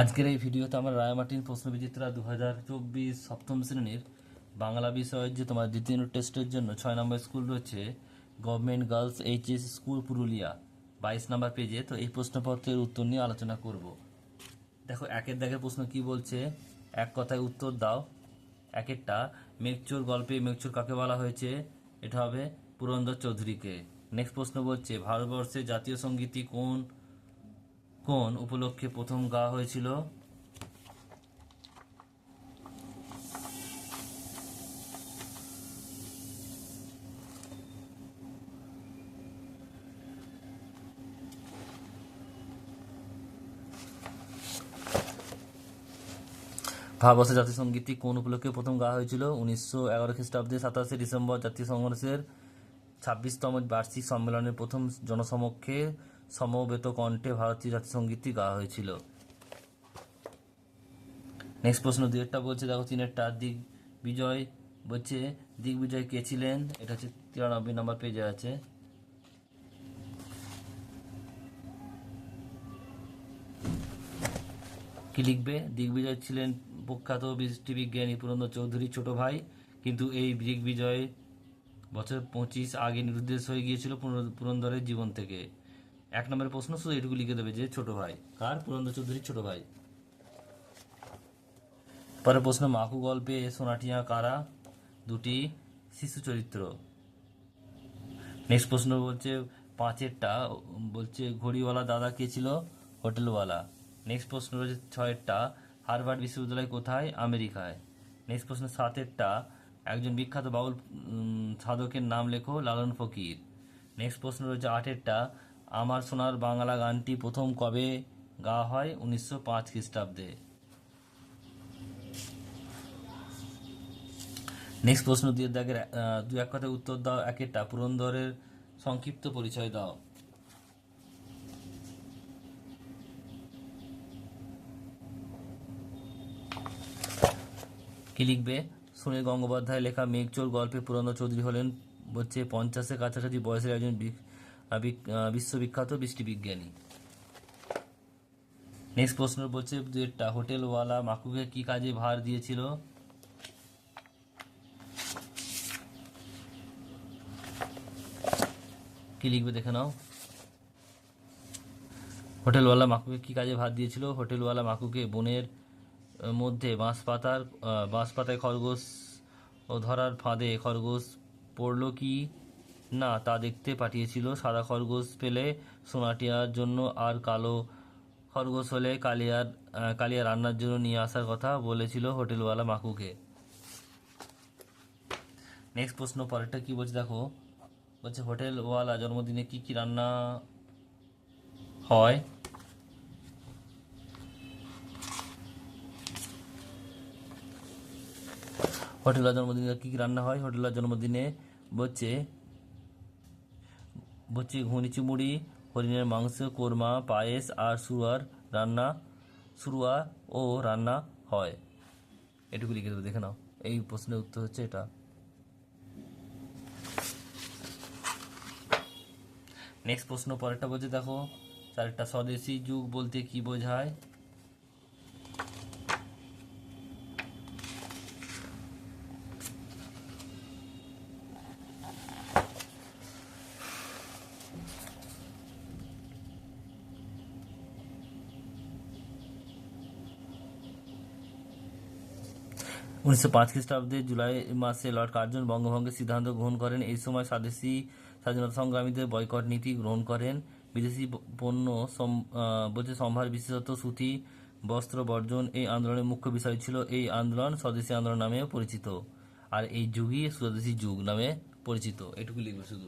আজকের এই ভিডিওতে আমরা রায়মার্টিন প্রশ্নবিচিত্রা দু হাজার চব্বিশ সপ্তম শ্রেণির বাংলা বিষয়ের যে তোমার দ্বিতীয় টেস্টের জন্য ছয় নম্বর স্কুল রয়েছে government girls HS school Purulia বাইশ নম্বর পেজে তো এই প্রশ্নপত্রের উত্তর নিয়ে আলোচনা করব। দেখো, একের দাগের প্রশ্ন কি বলছে? এক কথায় উত্তর দাও। একেরটা মেঘচোর গল্পে মেঘচোর কাকে বলা হয়েছে? এটা হবে পুরন্দর চৌধুরীকে। নেক্সট প্রশ্ন বলছে ভারতবর্ষের জাতীয় সঙ্গীতই কোন কোন উপলক্ষে প্রথম গাওয়া হয়েছিল? ভারতবর্ষের জাতীয় সঙ্গীতটি কোন উপলক্ষে প্রথম গাওয়া হয়েছিল? উনিশশো এগারো খ্রিস্টাব্দে সাতাশে ডিসেম্বর জাতীয় সংঘর্ষের ছাব্বিশতম বার্ষিক সম্মেলনের প্রথম জনসমক্ষে সমবেত কণ্ঠে ভারতীয় জাতীয় সঙ্গীতটি গাওয়া হয়েছিল। নেক্সট প্রশ্ন, দুয়েরটা বলছে, দেখো, তিনেরটা। দিক বিজয় বলছে দিগ্বিজয় কে ছিলেন? এটা হচ্ছে তিরানব্বই নম্বর পেজে আছে। কি লিখবে? দিগ্বিজয় ছিলেন প্রখ্যাত বৃষ্টিবিজ্ঞানী পুরন্দর চৌধুরীর ছোট ভাই, কিন্তু এই দিগ্বিজয় বছর পঁচিশ আগে নিরুদ্দেশ হয়ে গিয়েছিল পুরন্দরের জীবন থেকে। এক নম্বরের প্রশ্ন, শুধু এটুকু লিখে দেবে যে, ছোট ভাই। কার? পুরন্দর চৌধুরীর ছোট ভাই। পরের প্রশ্ন, মাকু গল্পে সোনাটিয়া কারা? দুটি শিশু চরিত্র। নেক্সট প্রশ্ন বলছে, পাঁচেরটা, বলছে, ঘড়িওয়ালা দাদা কে ছিল? হোটেলওয়ালা। নেক্সট প্রশ্ন রয়েছে, ছয়েরটা, হার্ভার্ড বিশ্ববিদ্যালয় কোথায়? আমেরিকায়। নেক্সট প্রশ্ন, সাতেরটা, একজন বিখ্যাত বাউল সাধকের নাম লেখো, লালন ফকির। নেক্সট প্রশ্ন রয়েছে, আটেরটা আমার সোনার বাংলা গানটি প্রথম কবে গাওয়া হয় উনিশশো পাঁচ খ্রিস্টাব্দে? নেক্সট প্রশ্ন দিয়ে দেখে দু এক কথায় উত্তর দাও একটা। পুরন্দরের সংক্ষিপ্ত পরিচয় দাও। কি লিখবে? সুনীল গঙ্গোপাধ্যায় লেখা মেঘচোর গল্পে পুরন্দর চৌধুরী হলেন হচ্ছে পঞ্চাশের কাছাকাছি বয়সের একজন বিশ্ববিখ্যাত বৃষ্টিবিজ্ঞানী নেক্সট প্রশ্ন বলছে দুয়েরটা হোটেলওয়ালা মাকুকে কি কাজে ভার দিয়েছিল? কি লিখবে দেখে নাও। হোটেলওয়ালা মাকুকে কি কাজে ভাত দিয়েছিল? হোটেলওয়ালা মাকুকে বনের মধ্যে বাঁশ পাতার বাঁশ পাতায় খরগোশ ও ধরার ফাঁদে খরগোশ পড়ল কি? না, তা দেখতে পাঠিয়েছিল সাদা খরগোশ পেলে সোনাটিয়ার জন্য আর কালো খরগোশ হলে কালিয়ার কালিয়া রান্নার জন্য নিয়ে আসার কথা বলেছিল হোটেলওয়ালা মাকুকে। নেক্সট প্রশ্ন, পরেরটা কি বলছে দেখো? বলছে, হোটেলওয়ালা জন্মদিনে কি কি রান্না হয়? হোটেলওয়ালা জন্মদিনে কি কি রান্না হয়? হোটেলওয়ালা জন্মদিনে বলছে বলছে ঘুনি চিমুড়ি হরিণের মাংস, কোরমা, পায়েস আর সুয়ার রান্না, সুরুয়া ও রান্না হয়। এটুকু লিখে দেবে, দেখে নাও। এই প্রশ্নের উত্তর হচ্ছে এটা। নেক্সট প্রশ্ন, পরেরটা বলছে, দেখো, চারটা স্বদেশি যুগ বলতে কি বোঝায়? উনিশশো পাঁচ খ্রিস্টাব্দে জুলাই মাসে লর্ড কার্জন বঙ্গভঙ্গের সিদ্ধান্ত গ্রহণ করেন। এই সময় স্বদেশি স্বাধীনতা সংগ্রামীদের বয়কট নীতি গ্রহণ করেন। বিদেশি পণ্য বলছে সম্ভার, বিশেষত সুতি, বস্ত্র বর্জন এই আন্দোলনের মুখ্য বিষয় ছিল এই আন্দোলন স্বদেশি আন্দোলন নামেও পরিচিত। আর এই যুগই স্বদেশি যুগ নামে পরিচিত। এটুকু লিখবে শুধু।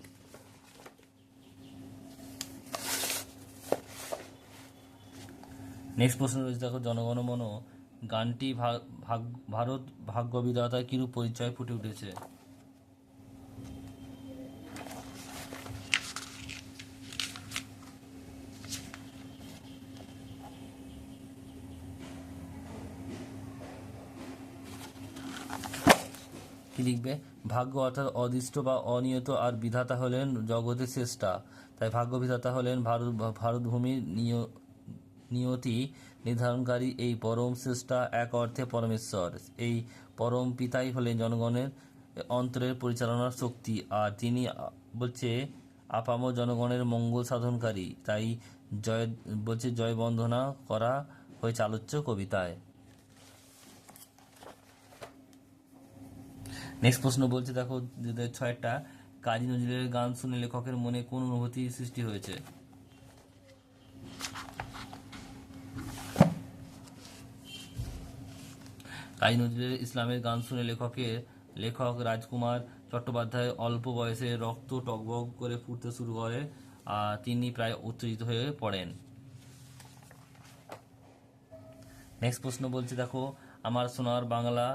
নেক্সট প্রশ্ন রয়েছে, দেখো জনগণমন গানটি ভারত ভাগ্য বিধাতার কিরূপ পরিচয় ফুটে উঠেছে? লিখবে? ভাগ্য অর্থাৎ অদৃষ্ট বা অনিয়ত আর বিধাতা হলেন জগতের শ্রেষ্ঠা। তাই ভাগ্য বিধাতা হলেন ভারত ভারতভূমির নিয় নিয়তি নির্ধারণকারী এই পরম শ্রেষ্ঠা এক অর্থে পরমেশ্বর। এই পরম পিতাই হলেন জনগণের অন্তরের পরিচালনার শক্তি, আর তিনি বলছে, আপাম জনগণের মঙ্গল সাধনকারী। তাই জয়, বলছে জয় বন্দনা করা হয়েছে আলোচ্য কবিতায়। নেক্সট প্রশ্ন বলছে, দেখো ছয়টা কাজী নজরুলের গান শুনে লেখকের মনে কোন অনুভূতি সৃষ্টি হয়েছে? কাজী নজরুল ইসলামের গান শুনে লেখকের লেখক রাজকুমার চট্টোপাধ্যায় অল্প বয়সে রক্ত টকবক করে ফুটতে শুরু করে, আর তিনি প্রায় উত্তেজিত হয়ে পড়েন। নেক্সট প্রশ্ন বলছে, দেখো, আমার সোনার বাংলা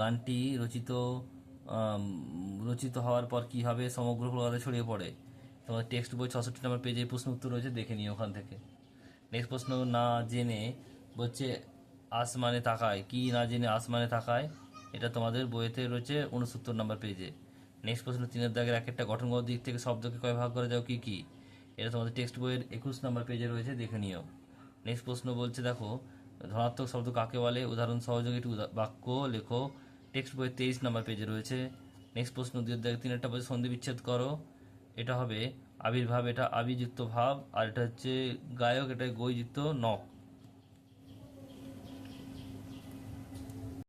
গানটি রচিত রচিত হওয়ার পর কি হবে সমগ্র কলকাতা ছড়িয়ে পড়ে? তোমার টেক্সট বই ছষট্টি নম্বর পেজে প্রশ্ন উত্তর রয়েছে, দেখে নিও ওখান থেকে। নেক্সট প্রশ্ন না জেনে বলছে আসমানে তাকায় কি না জেনে আসমানে তাকায় এটা তোমাদের বইতে রয়েছে উনসত্তর নম্বর পেজে। নেক্সট প্রশ্ন, তিনের দাগের এক একটা গঠনগত দিক থেকে শব্দকে কয় ভাগ করে যাও কি কি? এটা তোমাদের টেক্সট বইয়ের একুশ নম্বর পেজে রয়েছে, দেখে নিও। নেক্সট প্রশ্ন বলছে, দেখো, ধনাত্মক শব্দ কাকে বলে? উদাহরণ সহযোগে একটি বাক্য লেখো। টেক্সট বইয়ের তেইশ নম্বর পেজে রয়েছে। নেক্সট প্রশ্ন দুই দাগে তিন একটা বলছে সন্ধি বিচ্ছেদ করো। এটা হবে আবির্ভাব, এটা আবিযুক্ত ভাব, আর এটা হচ্ছে গায়ক এটা গৈযুক্ত নখ।